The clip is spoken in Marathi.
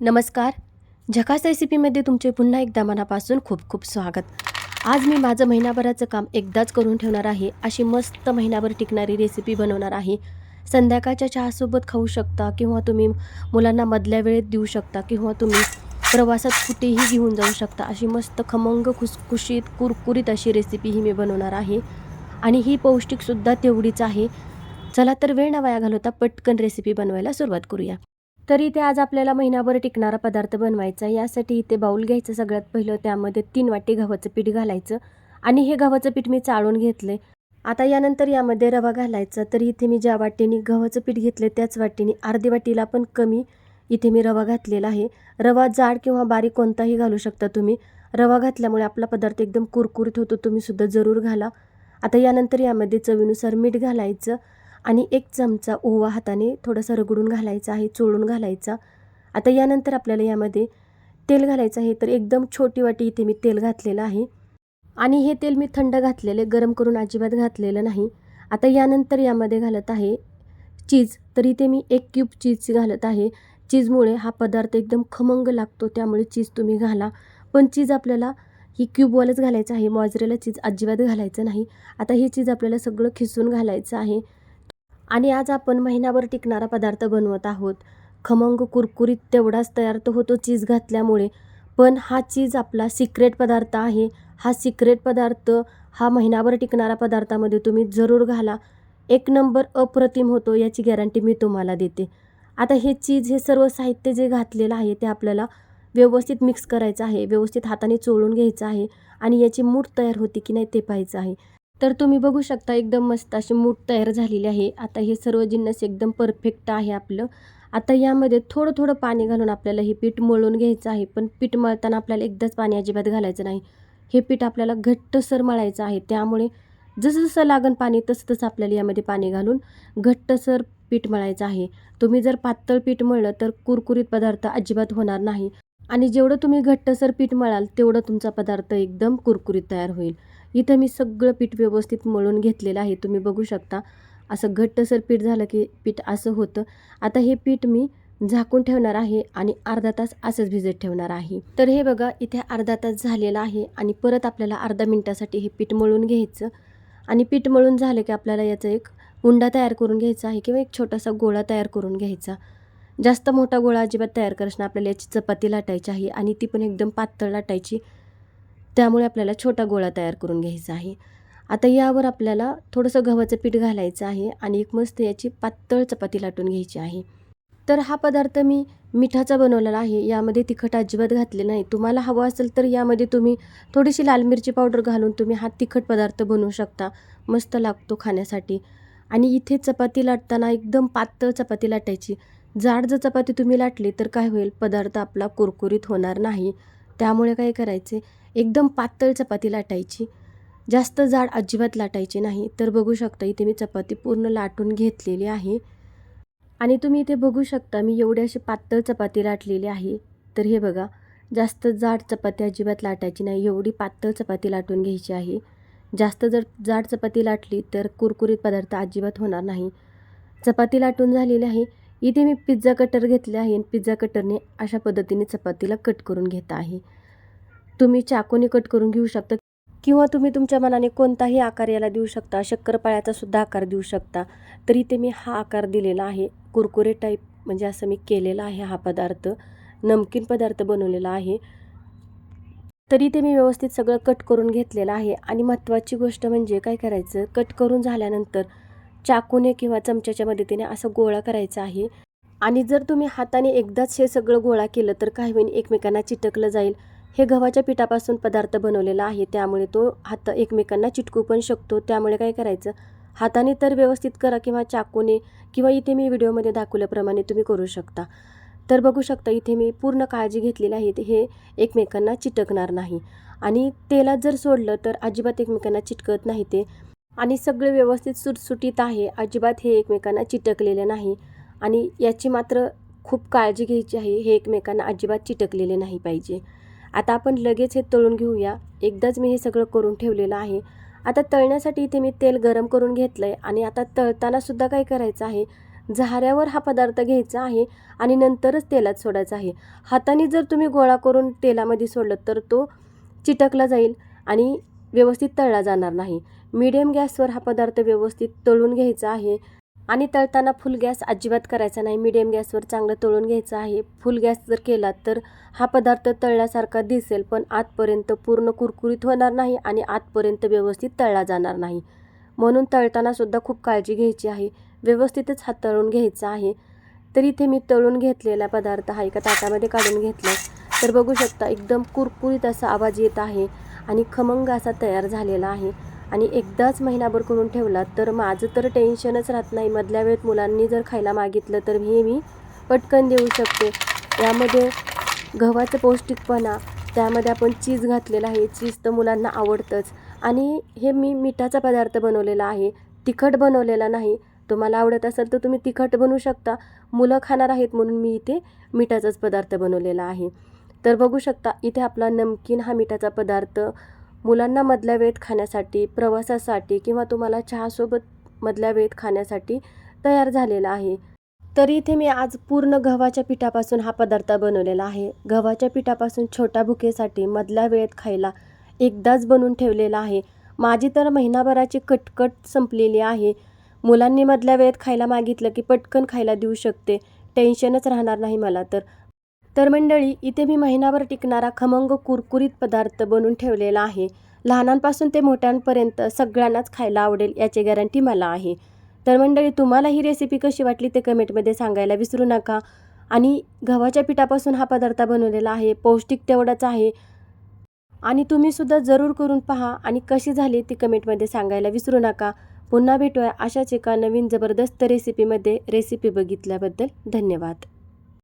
नमस्कार. झकास रेसिपीमध्ये तुमचे पुन्हा एकदा मनापासून खूप खूप स्वागत. आज मी माझं महिनाभराचं काम एकदाच करून ठेवणार आहे. अशी मस्त महिनाभर टिकणारी रेसिपी बनवणार आहे. संध्याकाळच्या चहासोबत खाऊ शकता किंवा तुम्ही मुलांना मधल्या वेळेत देऊ शकता किंवा तुम्ही प्रवासात कुठेही घेऊन जाऊ शकता. अशी मस्त खमंग खुसखुशीत कुरकुरीत अशी रेसिपी ही मी बनवणार आहे. आणि ही पौष्टिकसुद्धा तेवढीच आहे. चला तर वेळ न वाया घालवता पटकन रेसिपी बनवायला सुरुवात करूया. तर इथे आज आपल्याला महिनाभर टिकणारा पदार्थ बनवायचा. यासाठी इथे बाऊल घ्यायचं सगळ्यात पहिलं त्यामध्ये तीन वाटी गव्हाचं पीठ घालायचं आणि हे गव्हाचं पीठ मी चाळून घेतले आता यानंतर यामध्ये रवा घालायचा. तर इथे मी ज्या वाटीने गव्हाचं पीठ घेतले त्याच वाटीने अर्धी वाटीला पण कमी इथे मी रवा घातलेला आहे. रवा जाड किंवा बारीक कोणताही घालू शकता तुम्ही. रवा घातल्यामुळे आपला पदार्थ एकदम कुरकुरीत होतो तुम्हीसुद्धा जरूर घाला. आता यानंतर यामध्ये चवीनुसार मीठ घालायचं. आणि एक चमचा ओवा हाताने थोडासा रगडून घालायचा आहे चोळून घालायचा. आता यानंतर आपल्याला यामध्ये तेल घालायचं आहे तर एकदम छोटी वाटी इथे मी तेल घातलेलं आहे. आणि हे तेल मी थंड घातलेले गरम करून अजिबात घातलेलं नाही. आता यानंतर यामध्ये घालत आहे चीज तर इथे मी एक क्यूब चीज घालत आहे. चीजमुळे हा पदार्थ एकदम खमंग लागतो त्यामुळे चीज तुम्ही घाला. पण चीज आपल्याला ही क्यूबवालच घालायचं आहे मॉजरेला चीज अजिबात घालायचं नाही. आता ही चीज आपल्याला सगळं खिसून घालायचं आहे. आणि आज आपण महिनाभर टिकणारा पदार्थ बनवत आहोत. खमंग कुरकुरीत तेवढाच तयार तर होतो चीज घातल्यामुळे. पण हा चीज आपला सिक्रेट पदार्थ आहे. हा सिक्रेट पदार्थ हा महिनाभर टिकणारा पदार्थामध्ये तुम्ही जरूर घाला. एक नंबर अप्रतिम होतो याची गॅरंटी मी तुम्हाला देते. आता हे चीज हे सर्व साहित्य जे घातलेलं आहे ते आपल्याला व्यवस्थित मिक्स करायचं आहे. व्यवस्थित हाताने चोळून घ्यायचं आहे. आणि याची मूठ तयार होती की नाही ते पाहायचं आहे. तर तुम्ही बघू शकता एकदम मस्त अशी मूठ तयार झालेली आहे. आता हे सर्व जिन्नस एकदम परफेक्ट आहे आपलं. आता यामध्ये थोडं थोडं पाणी घालून आपल्याला हे पीठ मळून घ्यायचं आहे. पण पीठ मळताना आपल्याला एकदाच पाणी अजिबात घालायचं नाही. हे पीठ आपल्याला घट्टसर मळायचं आहे. त्यामुळे जसं जसं लागण पाणी तसं तसं आपल्याला यामध्ये पाणी घालून घट्टसर पीठ मळायचं आहे. तुम्ही जर पातळ पीठ मळलं तर कुरकुरीत पदार्थ अजिबात होणार नाही. आणि जेवढं तुम्ही घट्टसर पीठ मळाल तेवढं तुमचा पदार्थ एकदम कुरकुरीत तयार होईल. इथं मी सगळं पीठ व्यवस्थित मळून घेतलेलं आहे. तुम्ही बघू शकता. असं घट्टसर पीठ झालं की पीठ असं होतं. आता हे पीठ मी झाकून ठेवणार आहे आणि अर्धा तास असंच भिजत ठेवणार आहे. तर हे बघा इथे अर्धा तास झालेला आहे आणि परत आपल्याला अर्धा मिनटासाठी हे पीठ मळून घ्यायचं. आणि पीठ मळून झालं की आपल्याला याचा एक उंडा तयार करून घ्यायचा आहे किंवा एक छोटासा गोळा तयार करून घ्यायचा. जास्त मोठा गोळा अजिबात तयार करणं आपल्याला याची चपाती लाटायची आहे आणि ती पण एकदम पातळ लाटायची. त्यामुळे आपल्याला छोटा गोळा तयार करून घ्यायचा आहे. आता यावर आपल्याला थोडंसं गव्हाचं पीठ घालायचं आहे आणि एक मस्त याची पातळ चपाती लाटून घ्यायची आहे. तर हा पदार्थ मी मिठाचा बनवलेला आहे. यामध्ये तिखट अजिबात घातले नाही. तुम्हाला हवं असेल तर यामध्ये तुम्ही थोडीशी लाल मिरची पावडर घालून तुम्ही हा तिखट पदार्थ बनवू शकता. मस्त लागतो खाण्यासाठी. आणि इथे चपाती लाटताना एकदम पातळ चपाती लाटायची. जाड जर चपाती तुम्ही लाटली तर काय होईल? पदार्थ आपला कुरकुरीत होणार नाही. त्यामुळे काय करायचे? एकदम पातळ चपाती लाटायची. जास्त जाड अजिबात लाटायची नाही. तर बघू शकता इथे मी चपाती पूर्ण लाटून घेतलेली आहे. आणि तुम्ही इथे बघू शकता मी एवढी अशी पातळ चपाती लाटलेली आहे. तर हे बघा जास्त जाड चपाती अजिबात लाटायची नाही. एवढी पातळ चपाती लाटून घ्यायची आहे. जास्त जर जाड चपाती लाटली तर कुरकुरीत पदार्थ अजिबात होणार नाही. चपाती लाटून झालेली आहे. इथे मी पिझ्झा कटर घेतले आहे आणि पिझ्झा कटरने अशा पद्धतीने चपातीला कट करून घेत आहे. तुम्ही चाकूने कट करून घेऊ शकता किंवा तुम्ही तुमच्या मनाने कोणताही आकार याला देऊ शकता शक्करपाळ्याचा सुद्धा आकार देऊ शकता. तरी ते मी हा आकार दिलेला आहे. कुरकुरे टाईप म्हणजे असं मी केलेला आहे हा पदार्थ. नमकीन पदार्थ बनवलेला आहे. तरी ते मी व्यवस्थित सगळं कट करून घेतलेलं आहे. आणि महत्त्वाची गोष्ट म्हणजे काय करायचं? कट करून झाल्यानंतर चाकूने किंवा चमच्याच्या मदतीने असं गोळा करायचा आहे. आणि जर तुम्ही हाताने एकदाच हे सगळं गोळा केलं तर काही होईल एकमेकांना चिटकलं जाईल. हे गव्हाच्या पिठापासून पदार्थ बनवलेला आहे त्यामुळे तो हात एकमेकांना चिटकू पण शकतो. त्यामुळे काय करायचं? हाताने तर व्यवस्थित करा किंवा चाकूने किंवा इथे मी व्हिडिओमध्ये दाखवल्याप्रमाणे तुम्ही करू शकता. तर बघू शकता इथे मी पूर्ण काळजी घेतलेली आहे हे एकमेकांना चिटकणार नाही. आणि तेलात जर सोडलं तर अजिबात एकमेकांना चिटकत नाही ते. आणि सगळे व्यवस्थित सुटसुटीत आहे. अजिबात हे एकमेकांना चिटकलेले नाही. आणि याची मात्र खूप काळजी घ्यायची आहे. हे एकमेकांना अजिबात चिटकलेले नाही पाहिजे. आता आपण लगेच हे तळून घेऊया. एकदाच मी हे सगळं करून ठेवलेलं आहे. आता तळण्यासाठी इथे मी तेल गरम करून घेतलं आहे आणि आता तळतानासुद्धा काय करायचं आहे? झाऱ्यावर हा पदार्थ घ्यायचा आहे आणि नंतरच तेलात सोडायचा आहे. हाताने जर तुम्ही गोळा करून तेलामध्ये सोडलं तर तो चिटकला जाईल आणि व्यवस्थित तळला जाणार नाही. मीडियम गॅसवर हा पदार्थ व्यवस्थित तळून घ्यायचा आहे. आणि तळताना फुल गॅस अजिबात करायचा नाही. मीडियम गॅसवर चांगलं तळून घ्यायचं आहे. फुल गॅस जर केला तर हा पदार्थ तळल्यासारखा दिसेल पण आतपर्यंत पूर्ण कुरकुरीत होणार नाही आणि आतपर्यंत व्यवस्थित तळला जाणार नाही. म्हणून तळताना सुद्धा खूप काळजी घ्यायची आहे. व्यवस्थितच हा तळून घ्यायचा आहे. तर इथे मी तळून घेतलेला पदार्थ हा एका ताटामध्ये काढून घेतला. तर बघू शकता एकदम कुरकुरीत असा आवाज येत आहे आणि खमंग असा तयार झालेला आहे. आणि एकदाच महिनाभर करून ठेवला तर माझं तर टेन्शनच राहत नाही. मधल्या वेळेत मुलांनी जर खायला मागितलं तर हे मी पटकन देऊ शकते. यामध्ये गव्हाचं पौष्टिकपणा त्यामध्ये आपण चीज घातलेला आहे. चीज तर मुलांना आवडतंच. आणि हे मी मिठाचा पदार्थ बनवलेला आहे. तिखट बनवलेला नाही. तुम्हाला आवडत असेल तर तुम्ही तिखट बनवू शकता. मुलं खाणार आहेत म्हणून मी इथे मिठाचाच पदार्थ बनवलेला आहे. तर बघू शकता इथे आपला नमकीन हा मिठाचा पदार्थ मुलांना मधल्या वेळेत खाण्यासाठी प्रवासासाठी किंवा तुम्हाला चहासोबत मधल्या वेळेत खाण्यासाठी तयार झालेला आहे. तर इथे मी आज पूर्ण गव्हाच्या पिठापासून हा पदार्थ बनवलेला आहे. गव्हाच्या पिठापासून छोट्या भुकेसाठी मधल्या वेळेत खायला एकदाच बनवून ठेवलेला आहे. माझी तर महिनाभराची कटकट संपलेली आहे. मुलांनी मधल्या वेळेत खायला मागितलं की पटकन खायला देऊ शकते. टेन्शनच राहणार नाही मला तर. तर मंडळी इथे मी महिनाभर टिकणारा खमंग कुरकुरीत पदार्थ बनवून ठेवलेला आहे. लहानांपासून ते मोठ्यांपर्यंत सगळ्यांनाच खायला आवडेल याची गॅरंटी मला आहे. तर मंडळी तुम्हाला ही रेसिपी कशी वाटली ते कमेंटमध्ये सांगायला विसरू नका. आणि गव्हाच्या पिठापासून हा पदार्थ बनवलेला आहे पौष्टिक तेवढाच आहे. आणि तुम्हीसुद्धा जरूर करून पहा आणि कशी झाली ती कमेंटमध्ये सांगायला विसरू नका. पुन्हा भेटूया अशाच एका नवीन जबरदस्त रेसिपीमध्ये. रेसिपी बघितल्याबद्दल धन्यवाद.